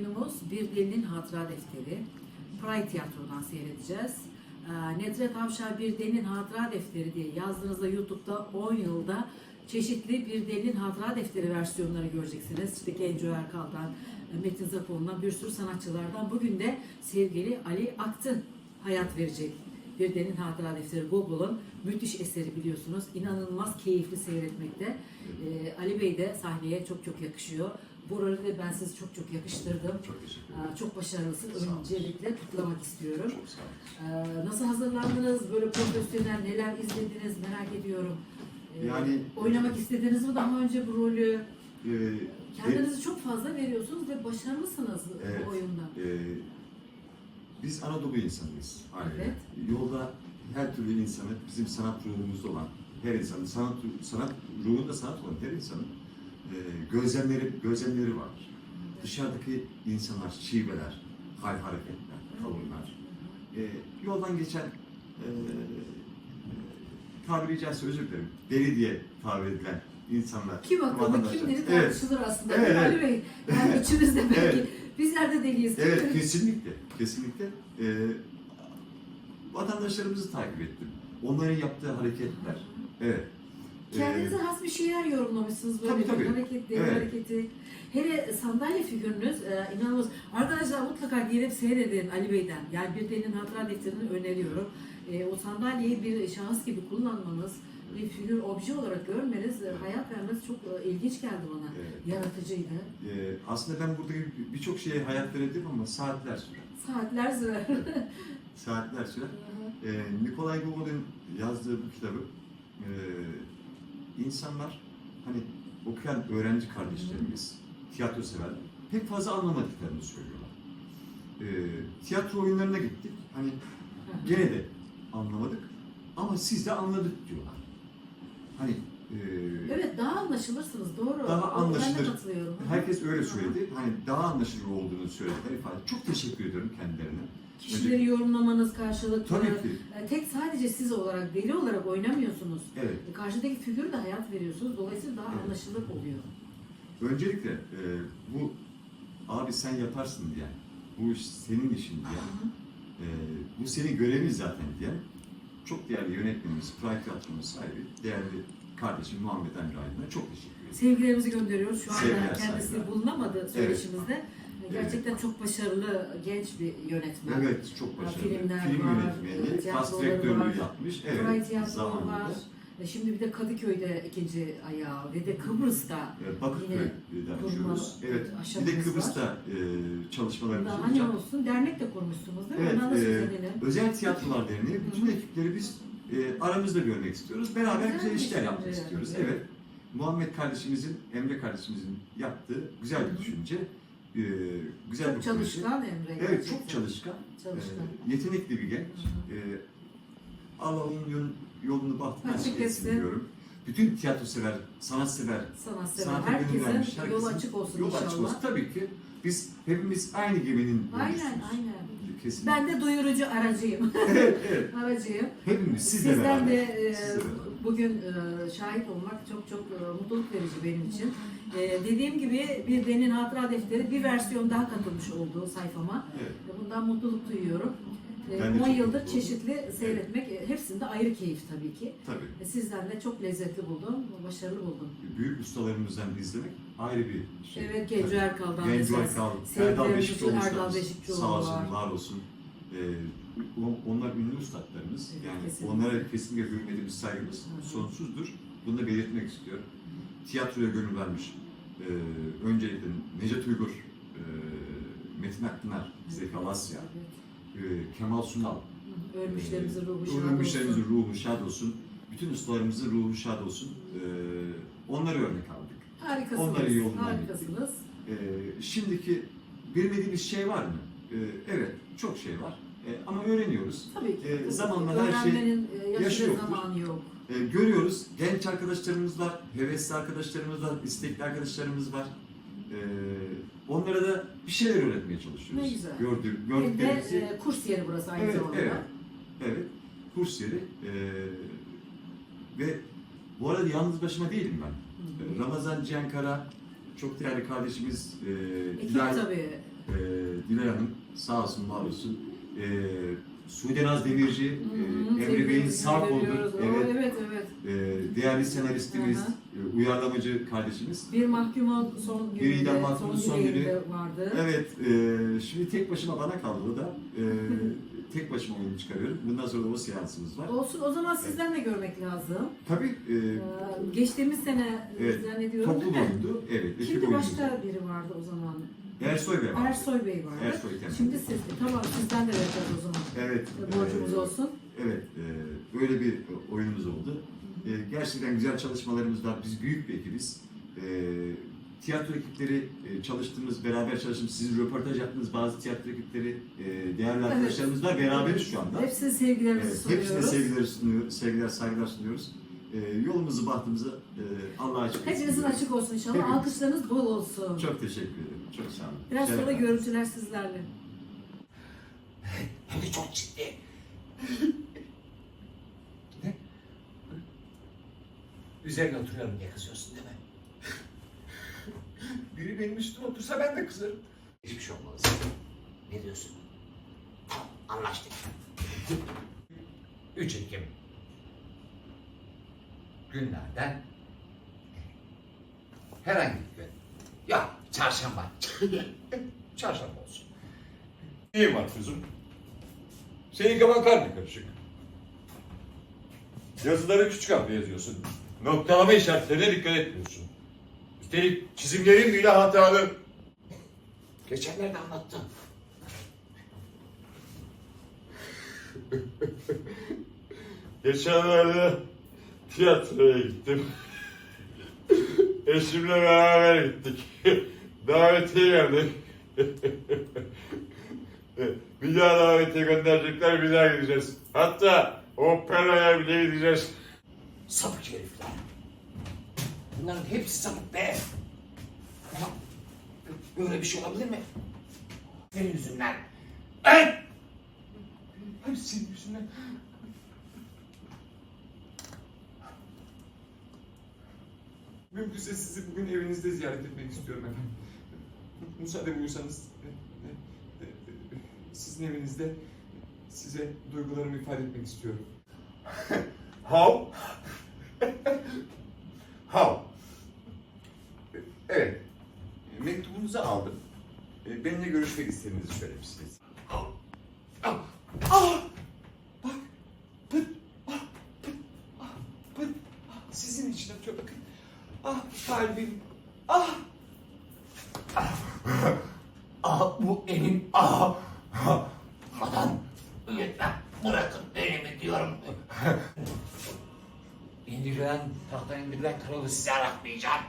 oyunumuz Bir Delinin Hatıra Defteri. Pride Tiyatro'dan seyredeceğiz. Ee, Nedret Avşar Bir Delinin Hatıra Defteri diye yazdığınızda YouTube'da 10 yılda çeşitli Bir Delinin Hatıra Defteri versiyonları göreceksiniz. İşte Genco Erkal'dan, Metin Zakoğlu'ndan bir sürü sanatçılardan. Bugün de sevgili Ali Aktın hayat verecek. Bir Delinin Hatıra Defteri Google'ın müthiş eseri biliyorsunuz. İnanılmaz keyifli seyretmekte. Ee, Ali Bey de sahneye çok çok yakışıyor. Bu rolü de ben sizi çok çok yakıştırdım. Çok. Aa, Çok başarılısın. Öncelikle kutlamak istiyorum. Ee, Nasıl hazırlandınız? Böyle profesyonel neler izlediniz merak ediyorum. Ee, Yani- oynamak istediniz mi daha önce bu rolü? Ee, Kendinizi çok fazla veriyorsunuz ve başarılısınız Evet. bu oyunda. e, biz Anadolu insanıyız. Evet. Yolda her türlü insanı, bizim sanat ruhumuzda olan her insanın, sanat, sanat ruhunda sanat olan her insanın e, gözlemleri, gözlemleri var. Dışarıdaki insanlar, şiveler, hal hareketler, tavırlar. E, yoldan geçen e, tabiri caizse özür dilerim, deli diye tabir edilen insanlar. Kim akıllı, kimleri Evet. tartışılır aslında. Evet, mi evet. Ali Bey? Yani içimizde belki. Evet. Bizler de deliyiz. Evet, mi? kesinlikle. Kesinlikle. Ee, vatandaşlarımızı takip ettim. Onların yaptığı hareketler. Evet. Ee, Kendinize has bir şeyler yorumlamışsınız böyle Tabii, tabii. bir hareketleri, Evet. hareketi. Hele sandalye figürünüz e, inanılmaz. Arkadaşlar mutlaka gelip seyredin Ali Bey'den. Yani bir delinin hatıra defterini öneriyorum. E, o sandalyeyi bir şahıs gibi kullanmanız, bir figür, obje olarak görmeniz, e, hayat vermeniz çok e, ilginç geldi bana. Evet. Yaratıcıydı. Ee, aslında ben buradaki birçok şeye hayat verebilirim ama saatler sürer. Saatler sürer. Saatler sürer. Ee, Nikolay Gogol'ün yazdığı bu kitabı e, insanlar hani okuyan öğrenci kardeşlerimiz, tiyatro severler pek fazla anlamadıklarını söylüyorlar. Ee, tiyatro oyunlarına gittik. Hani Gene de anlamadık ama siz de anladık diyorlar. Hani e, evet daha anlaşılırsınız doğru. Daha Ben de anlaşılır. katılıyorum. herkes öyle söyledi. Hani daha anlaşılır olduğunu söylediler ifade. Çok teşekkür ediyorum kendilerine. Kişileri yorumlamanız karşılıklı. Tabii ki. E, Tek sadece siz olarak, deli olarak oynamıyorsunuz. Evet. E, Karşıdaki figürü de hayat veriyorsunuz. Dolayısıyla daha Evet. anlaşılır oluyor. Öncelikle e, bu abi sen yaparsın diye. Bu iş senin işin diye. E, bu senin görevin zaten diye. Çok değerli yönetmenimiz, Pride Tiyatro'nun sahibi, değerli kardeşim Muhammed Emre Aydın'a çok teşekkür ederim. Sevgilerimizi gönderiyoruz. Şu anda Sevgiler, kendisi saygılar. bulunamadı söyleşimizde. E, Gerçekten çok başarılı genç bir yönetmen. Evet, çok başarılı. filmler Film var, yönetmeni, direktörlüğü var. yapmış. Evet, Evet, zamanında. var. E, Şimdi bir de Kadıköy'de ikinci ayağı ve de Kıbrıs'ta Evet, Bakırköy'den açıyoruz. Evet, bir de Kıbrıs'ta e, çalışmalarımız daha olacak. olsun dernek de kurmuşsunuz değil mi? Evet, Ondan da söz e. Özel Tiyatrolar Derneği bütün ekipleri biz e, aramızda görmek istiyoruz. Beraber Güzel güzel işler şey yapmak yani. istiyoruz. Evet. Muhammed kardeşimizin, Emre kardeşimizin yaptığı güzel bir düşünce. E, güzel Çok bir proje. çalışkan Emre. Evet, çok çalışkan. Çalışkan. e, yetenekli bir genç. E, Allah onun yol- yolunu bahtını Açık etsin diyorum. Bütün tiyatro sever, sanat sever, Sanatsever. sanata gönül vermiş Herkesin yol açık olsun yol inşallah. açık olsun. Tabii ki biz hepimiz aynı geminin Aynen, aynen. Kesinlikle. Ben de duyurucu aracıyım. evet, evet. aracıyım. Hepimiz sizle Sizden beraber. de e. bugün e, şahit olmak çok çok e, mutluluk verici benim için. E, dediğim gibi bir Denin Hatıra Defteri bir versiyon daha katılmış oldu sayfama. Evet. E, Bundan mutluluk duyuyorum. E, Ben de 10 çok yıldır mutlu oldum. çeşitli seyretmek, e, hepsinde ayrı keyif tabii ki. Tabii. E, Sizden de çok lezzetli buldum, başarılı buldum. Büyük ustalarımızdan izlemek ayrı bir şey. Evet, Genco. Erkal'dan Genco Erkal, Erdal Beşikçioğlu Erdal ustamız. Beşikçioğlu Sağ olsun, var. olsun. Ee, onlar ünlü ustalarımız. Yani kesinlikle. onlara kesinlikle hürmetimiz, saygımız sonsuzdur. Bunu da belirtmek istiyorum. Tiyatroya gönül vermiş. Ee, öncelikle Necdet Uygur, e, Metin Akpınar, Zeki Alasya, e, Kemal Sunal, Ölmüşlerimizin ruhu şad Ölmüşlerimizin olsun. ruhu şad olsun. Bütün ustalarımızın ruhu şad olsun. Ee, onları örnek aldık. Harikasınız. Onları yolundan Harikasınız. Ee, şimdiki bilmediğimiz şey var mı? Ee, evet, çok şey var. Ee, ama öğreniyoruz. Tabii ki. Ee, zamanla her şey Öğrenmenin e, yaşı, yaşı ve yoktur. zamanı yok. Ee, görüyoruz. Genç arkadaşlarımız var, hevesli arkadaşlarımız var, istekli arkadaşlarımız var. Ee, onlara da bir şeyler öğretmeye çalışıyoruz. Ne güzel. Gördük, Hem de gördüklerimizi. e, kurs yeri burası aynı Evet, zamanda. evet. Evet, kurs yeri. Ee, ve bu arada yalnız başıma değilim ben. Hı hı. Ramazan Cihankara, çok değerli kardeşimiz. E, Ekip tabii. e, Dilay Hanım sağ olsun var olsun. E, Sude Naz Demirci, e, Emre Bey'in ediyoruz. Oo, evet, evet evet. e, değerli senaristimiz, e, uyarlamacı kardeşimiz. Bir mahkumun son Bir günü idam de, mahkumunun son, günü vardı. Evet, e, şimdi tek başıma bana kaldı o da. E, tek başıma oyunu çıkarıyorum. Bundan sonra da o seansımız var. Olsun o zaman sizden de görmek lazım. Tabii e, Ee, geçtiğimiz sene Evet, zannediyorum mi? oyundu. Evet, oyundu. başka biri vardı o zaman. Ersoy Bey vardı. Ersoy Bey vardı. Ersoy Temel. Şimdi siz de. Tamam sizden de vereceğiz o zaman. Evet. Borcumuz e, olsun. Evet, e, böyle bir oyunumuz oldu. E, gerçekten güzel çalışmalarımız var. Biz büyük bir ekibiz. E, tiyatro ekipleri e, çalıştığımız, beraber çalıştığımız, sizin röportaj yaptığınız bazı tiyatro ekipleri, e, değerli Evet. arkadaşlarımızla beraberiz şu anda. Hepsine sevgilerimizi Evet, sunuyoruz. hepsine sevgiler sunuyoruz, sevgiler, saygılar sunuyoruz. E, yolumuzu, bahtımızı e, Allah'a açık etsin. Hepinizin açık olsun inşallah. Hepimiz. Alkışlarınız bol olsun. Çok teşekkür ederim. Çok sağ olun. Biraz Şeref sonra görüntüler sizlerle. Hem de çok ciddi. ne? Üzerine oturuyorum diye kızıyorsun değil mi? Biri benim üstüme otursa ben de kızarım. Hiçbir şey olmaz. Ne diyorsun? Tamam, anlaştık. 3 Ekim. Günlerden herhangi bir gün. Ya çarşamba. çarşamba olsun. İyi Makbuzum. Senin kafan karnı karışık. Yazıları küçük harfle yazıyorsun. Noktalama işaretlerine dikkat etmiyorsun. Üstelik çizimlerin bile hatalı. Geçenlerde anlattım. Geçenlerde tiyatroya gittim. Eşimle beraber gittik. Davetiye geldik. bir daha davetiye gönderecekler, bir daha gideceğiz. Hatta operaya bile gideceğiz. Sapık herifler. Bunların hepsi sapık be. Ama böyle bir şey olabilir mi? Senin yüzünden. Ay! Hepsi senin yüzünden. Mümkünse sizi bugün evinizde ziyaret etmek istiyorum efendim. Müsaade buyursanız e, e, e, sizin evinizde size duygularımı ifade etmek istiyorum. How? How? Evet. Mektubunuzu aldım. Benimle görüşmek istediğinizi söylemişsiniz. Ah! Ah! Ah! Sizin için atıyor bakın. Ah kalbim. Ah! Ah! Ah bu elim. Ah! Adam lütfen bırakın elimi diyorum. indirilen, tahttan indirilen kralı size aratmayacağım.